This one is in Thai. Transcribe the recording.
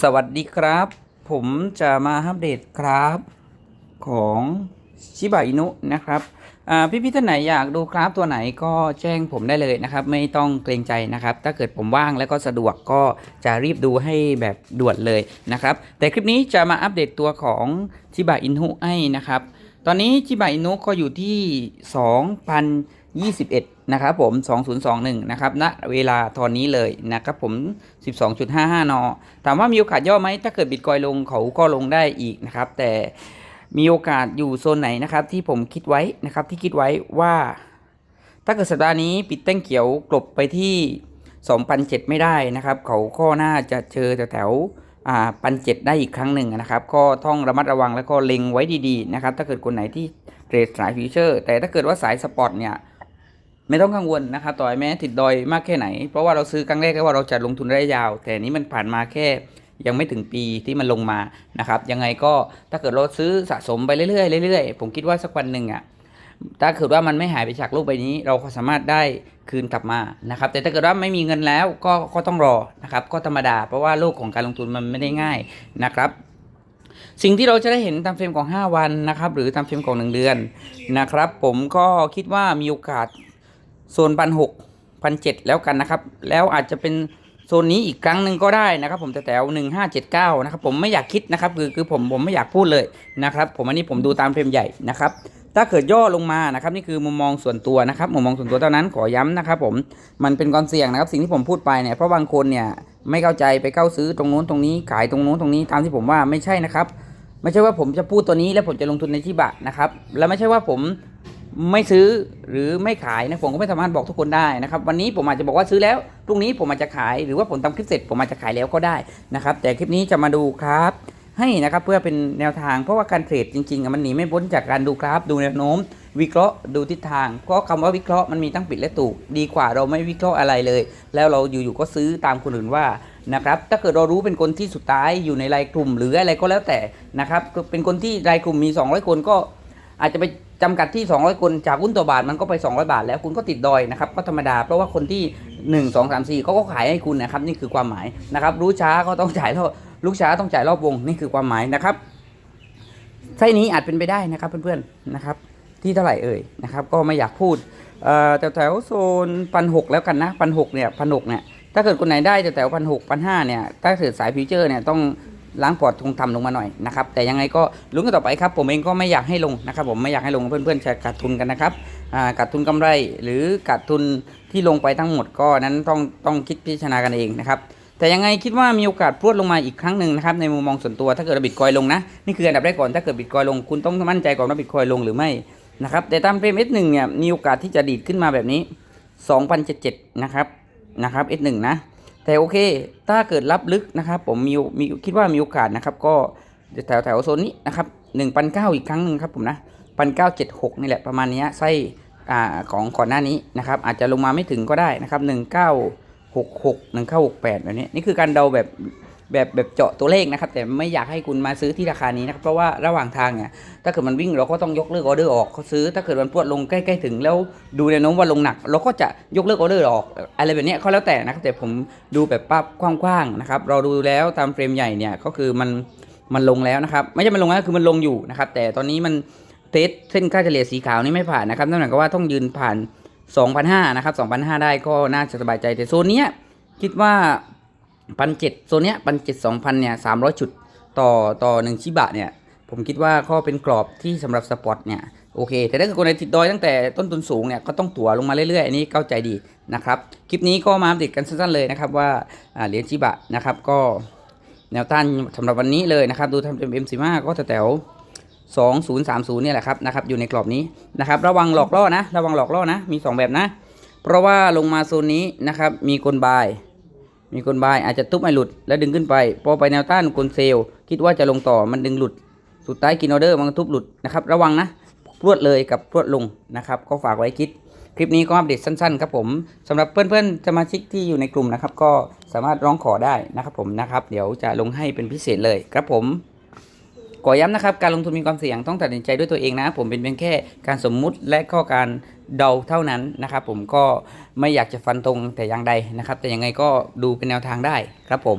สวัสดีครับ ผมจะมาอัปเดตครับของชิบะอินุนะครับอ่าพี่ๆท่านไหนอยากดูกราฟตัวไหนก็แจ้งผมได้เลยนะครับ ไม่ต้องเกรงใจนะครับ ถ้าเกิดผมว่างแล้วก็สะดวกก็จะรีบดูให้แบบด่วนเลยนะครับ แต่คลิปนี้จะมาอัปเดตตัวของชิบะอินุให้นะครับ ตอนนี้ชิบะอินุก็อยู่ที่ 2,021 นะครับผม 2021 นะครับณเวลาตอนนี้เลยนะครับผม 12.55 น ถามว่ามีโอกาสย่อไหม ถ้าเกิดบิตคอยลงเขาก็ลงได้อีกนะครับ แต่มีโอกาสอยู่โซนไหนนะครับที่ผมคิดไว้นะครับที่คิดไว้ว่า ถ้าเกิดสัปดาห์นี้ปิดแต้งเขียวกลบไปที่ 2,007 ไม่ได้นะครับ เขาก็น่าจะเจอแถวๆอ่าพันเจ็ดได้อีกครั้งหนึ่งนะครับ ก็ต้องระมัดระวังแล้วก็เล็งไว้ดีๆนะครับ ถ้าเกิดคนไหนที่เทรดสายฟิวเจอร์ แต่ถ้าเกิดว่าสายสปอร์ตเนี่ย ไม่ต้องกังวลนะครับต่อแม้ติดดอยมากแค่ไหน เพราะว่าเราซื้อครั้งแรกก็ว่าเราจะลงทุนระยะยาว แต่นี้มันผ่านมาแค่ยังไม่ถึงปีที่มันลงมานะครับยังไงก็ถ้าเกิดเราซื้อสะสมไปเรื่อยๆเรื่อยๆผมคิดว่าสักวันหนึ่งอะถ้าเกิดว่ามันไม่หายไปจากโลกใบนี้ เราก็สามารถได้คืนกลับมานะครับ แต่ถ้าเกิดว่าไม่มีเงินแล้วก็ก็ต้องรอนะครับ ก็ธรรมดา เพราะว่าโลกของการลงทุนมันไม่ได้ง่ายนะครับ สิ่งที่เราจะได้เห็นตามเฟรมของ 5 วันนะครับ หรือตามเฟรมของ 1 เดือนนะครับ ผมก็คิดว่ามีโอกาส โซนพันหกพันเจ็ดแล้วกันนะครับ แล้วอาจจะเป็นโซนนี้อีกครั้งหนึ่งก็ได้นะครับ ผมแต่แถวหนึ่งห้าเจ็ดเก้านะครับผมไม่อยากคิดนะครับคือคือผมผมไม่อยากพูดเลยนะครับ ผมอันนี้ผมดูตามเฟรมใหญ่นะครับถ้าเกิดย่อลงมานะครับนี่คือมุมมองส่วนตัวนะครับมุมมองส่วนตัวเท่านั้นขอย้ำนะครับผมมันเป็นความเสี่ยงนะครับ สิ่งที่ผมพูดไปเนี่ยเพราะบางคนเนี่ยไม่เข้าใจไปเข้าซื้อตรงนู้นตรงนี้ขายตรงนู้นตรงนี้ตามที่ผมว่าไม่ใช่นะครับ ไม่ใช่ว่าผมจะพูดตัวนี้แล้วผมจะลงทุนในชิบะนะครับ แล้วไม่ใช่ว่าผม ไม่ซื้อหรือไม่ขายนะผมก็ไม่สามารถบอกทุกคนได้นะครับวันนี้ผมอาจจะบอกว่าซื้อแล้วพรุ่งนี้ผมอาจจะขายหรือว่าผมทำคลิปเสร็จ ผมอาจจะขายแล้วก็ได้นะครับ แต่คลิปนี้จะมาดูครับ ให้นะครับเพื่อเป็นแนวทางเพราะว่าการเทรดจริงๆมันหนีไม่พ้นจากการดูกราฟดูแนวโน้ม วิเคราะห์ดูทิศทางเพราะคำว่าวิเคราะห์มันมีทั้งผิดและถูกดีกว่าเราไม่วิเคราะห์อะไรเลย แล้วเราอยู่ๆก็ซื้อตามคนอื่นว่านะครับถ้าเกิดเรารู้เป็นคนที่สุดท้ายอยู่ในรายกลุ่ม หรืออะไรก็แล้วแต่นะครับเป็นคนที่รายกลุ่มมี 200 คนก็อาจจะไป จำกัดที่ 200 คนจากหุ้นต่อบาทมันก็ไป 200 บาท แล้วคุณก็ติดดอยนะครับก็ธรรมดาเพราะว่าคนที่ 1 2 3 4เขาก็ขายให้คุณนะครับนี่คือความหมายนะครับรู้ช้าก็ต้องจ่ายรอบลูกช้าต้องจ่ายรอบวงนี่คือความหมายนะครับไส้นี้อาจเป็นไปได้นะครับเพื่อนๆนะครับที่เท่าไหร่เอ่ยนะครับก็ไม่อยากพูดแถวแถวๆโซนพันหกแล้วกันนะพันหกเนี่ยพันหกเนี่ยถ้าเกิดคนไหนได้แถวแถวพันหกพันห้าเนี่ยถ้าเกิดสายฟิวเจอร์เนี่ยต้อง ล้างพอร์ตคงทำลงมาหน่อยนะครับแต่ยังไงก็ลุ้นกันต่อไปครับผมเองก็ไม่อยากให้ลงนะครับผมไม่อยากให้ลงเพื่อนๆจะขาดทุนกันนะครับขาดทุนกำไรหรือขาดทุนที่ลงไปทั้งหมดก็นั้นต้องต้องคิดพิจารณากันเองนะครับแต่ยังไงคิดว่ามีโอกาสพรวดลงมาอีกครั้งหนึ่งนะครับในมุมมองส่วนตัวถ้าเกิดบิตคอยลงนะนี่คืออันดับแรกก่อนถ้าเกิดบิตคอยลงคุณต้องมั่นใจก่อนว่าบิตคอยลงหรือไม่นะครับแต่ตามเฟรม S1 เนี่ยมีโอกาสที่จะดีดขึ้นมาแบบนี้ 2077นะครับนะครับ S1 นะ แต่โอเค ถ้าเกิดรับลึกนะครับ ผมมีมีคิดว่ามีโอกาสนะครับ ก็แถวแถวโซนนี้นะครับ1,900อีกครั้งหนึ่งครับผมนะ1,976นี่แหละประมาณนี้ไส้อ่าของก่อนหน้านี้นะครับ อาจจะลงมาไม่ถึงก็ได้นะครับ19หกหกหนึ่งเข้าหกแปดแบบนี้นี่คือการเดาแบบ แบบแบบเจาะตัวเลขนะครับ แต่ไม่อยากให้คุณมาซื้อที่ราคานี้นะครับเพราะว่าระหว่างทางเนี่ยถ้าเกิดมันวิ่งเราก็ต้องยกเลิกออเดอร์ออกเขาซื้อ ถ้าเกิดมันพวดลงใกล้ๆถึง แล้วดูแนวโน้มว่าลงหนัก เราก็จะยกเลิกออเดอร์ออก อะไรแบบนี้เขาแล้วแต่นะครับแต่ผมดูแบบปั๊บกว้างๆนะครับเราดูแล้วตามเฟรมใหญ่เนี่ยก็คือมันมันลงแล้วนะครับไม่ใช่มันลงแล้วคือมันลงอยู่นะครับแต่ตอนนี้มันเทสเส้นค่าเฉลี่ยสีขาวนี่ไม่ผ่านนะครับนั่นหมายความว่าต้องยืนผ่าน2,500นะครับ2,500ได้ก็น่าจะสบายใจแต่โซนเนี้ยคิดว่า พันเจ็ดโซนเนี้ยพันเจ็ดสองพันเนี่ยสามร้อยจุดต่อต่อหนึ่งชิบะเนี่ย ผมคิดว่าก็เป็นกรอบที่สำหรับสปอร์ตเนี่ยโอเค แต่ถ้าเกิดคนไหนติดดอยตั้งแต่ต้นทุนสูงเนี่ยก็ต้องตั๋วลงมาเรื่อยๆ อันนี้เข้าใจดีนะครับ คลิปนี้ก็มาอัปเดตกันสั้นๆเลยนะครับว่าเหรียญชิบะนะครับก็แนวต้านสำหรับวันนี้เลยนะครับ ดูทำเป็น M15 ก็แถวๆ2030เนี่ยแหละครับนะครับอยู่ในกรอบนี้นะครับ ระวังหลอกล่อนะ ระวังหลอกล่อนะ มี 2 แบบนะ เพราะว่าลงมาโซนนี้นะครับมีคนบาย มีคนบายอาจจะทุบไม่หลุด แล้วดึงขึ้นไป พอไปแนวต้านคนเซลล์คิดว่าจะลงต่อมันดึงหลุด สุดท้ายกินออเดอร์มันทุบหลุดนะครับ ระวังนะพรวดเลยกับพรวดลงนะครับ ก็ฝากไว้คิด คลิปนี้ก็อัปเดตสั้นๆครับผมสำหรับเพื่อนๆสมาชิกที่อยู่ในกลุ่มนะครับ ก็สามารถร้องขอได้นะครับผมนะครับ เดี๋ยวจะลงให้เป็นพิเศษเลยครับผม ขอย้ำนะครับ การลงทุนมีความเสี่ยงต้องตัดสินใจด้วยตัวเองนะ ผมเป็นเพียงแค่การสมมุติและข้อการเดาเท่านั้นนะครับผมก็ไม่อยากจะฟันตรงแต่อย่างใดนะครับ แต่ยังไงก็ดูเป็นแนวทางได้ครับผม